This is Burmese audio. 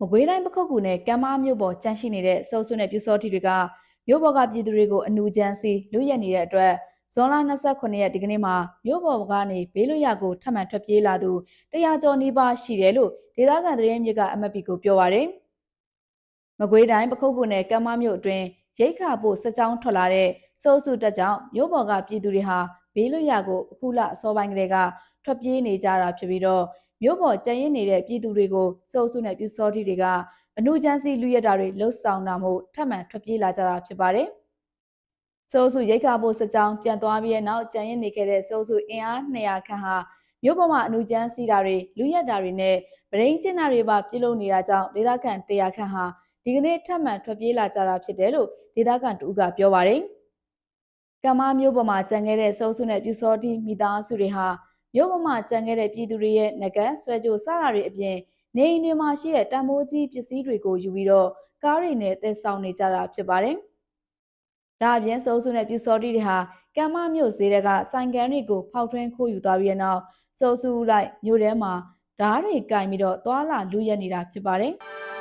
မကွေးတိုင်းပခုတ်ကူနဲ့ကမ်းမမြို့ပေါ်ကြန့်ရှိနေတဲ့စုပ်စုနဲ့ပြူစောတိတွေကမြို့ပေါ်ကပြည်သူတွေကိုအနူချမ်းစီလူရက်နေတဲ့အတွက်ဇွန်လ29ရက်ဒီကနေ့မှာမြို့ပေါ်ကနေဘေးလွတ်ရာကိုထပ်မံထွက်ပြေးလာသူတရားကျော်နီးပါးရှိတယ်လို့ဒေသခံသတင်းမြစ်ကအမတ်ပီကိုပြောပါရယ်မကွေးတိုင်းပခုတ်ကူနဲ့ကမ်းမမြို့အတွင်းရိတ်ခါပို့စကြောင်းထွက်လာတဲ့စုပ်စုတက်ကြောင့်မြို့ပေါ်ကပြည်သူတွေဟာဘေးလွတ်ရာကိုအခုလအစောပိုင်းကလေးကထွက်ပြေးနေကြတာဖြစ်ပြီးတော့ မြို့ပေါ်ကျန်ရင်နေတဲ့ပြည်သူတွေကိုစုပ်စုနဲ့ပြူစောတိတွေကအနုချမ်းစီလူရတာတွေလှုပ်ဆောင်တာမို့ထပ်မံထွက်ပြေးလာကြတာဖြစ်ပါတယ်။စုပ်စုရိတ်ခါဖို့စကြောင်းပြန်သွားပြီးတဲ့နောက်ကျန်ရင်နေခဲ့တဲ့စုပ်စုအင်အား200ခန့်ဟာမြို့ပေါ်မှာအနုချမ်းစီတာတွေလူရတာတွေနဲ့ဗရင်းကျင်းတာတွေပါပြုလုပ်နေတာကြောင့်ဒေသခံ100ခန့်ဟာဒီကနေ့ထပ်မံထွက်ပြေးလာကြတာဖြစ်တယ်လို့ဒေသခံတူကပြောပါတယ်။ကမ္မမျိုးပေါ်မှာကြံခဲ့တဲ့စုပ်စုနဲ့ပြူစောတိမိသားစုတွေဟာ မြို့ပေါ်မှာကြံခဲ့တဲ့ပြည်သူတွေရဲ့ငကဆွဲကြိုစတာတွေအပြင်နေအိမ်တွေမှာရှိတဲ့တံမိုးကြီးပစ္စည်းတွေကိုယူပြီးတော့ကားတွေနဲ့သယ်ဆောင်နေကြတာဖြစ်ပါတယ်။ဒါအပြင်စုပ်စုနဲ့ပြူစောတိတွေဟာကမ္မမြို့ဈေးတွေကဆိုင်ကန်တွေကိုဖောက်ထွင်းခိုးယူသွားပြီးတဲ့နောက်စုပ်စုလိုက်မြို့ထဲမှာဓားတွေကင်ပြီးတော့သွာလာလူရက်နေတာဖြစ်ပါတယ်။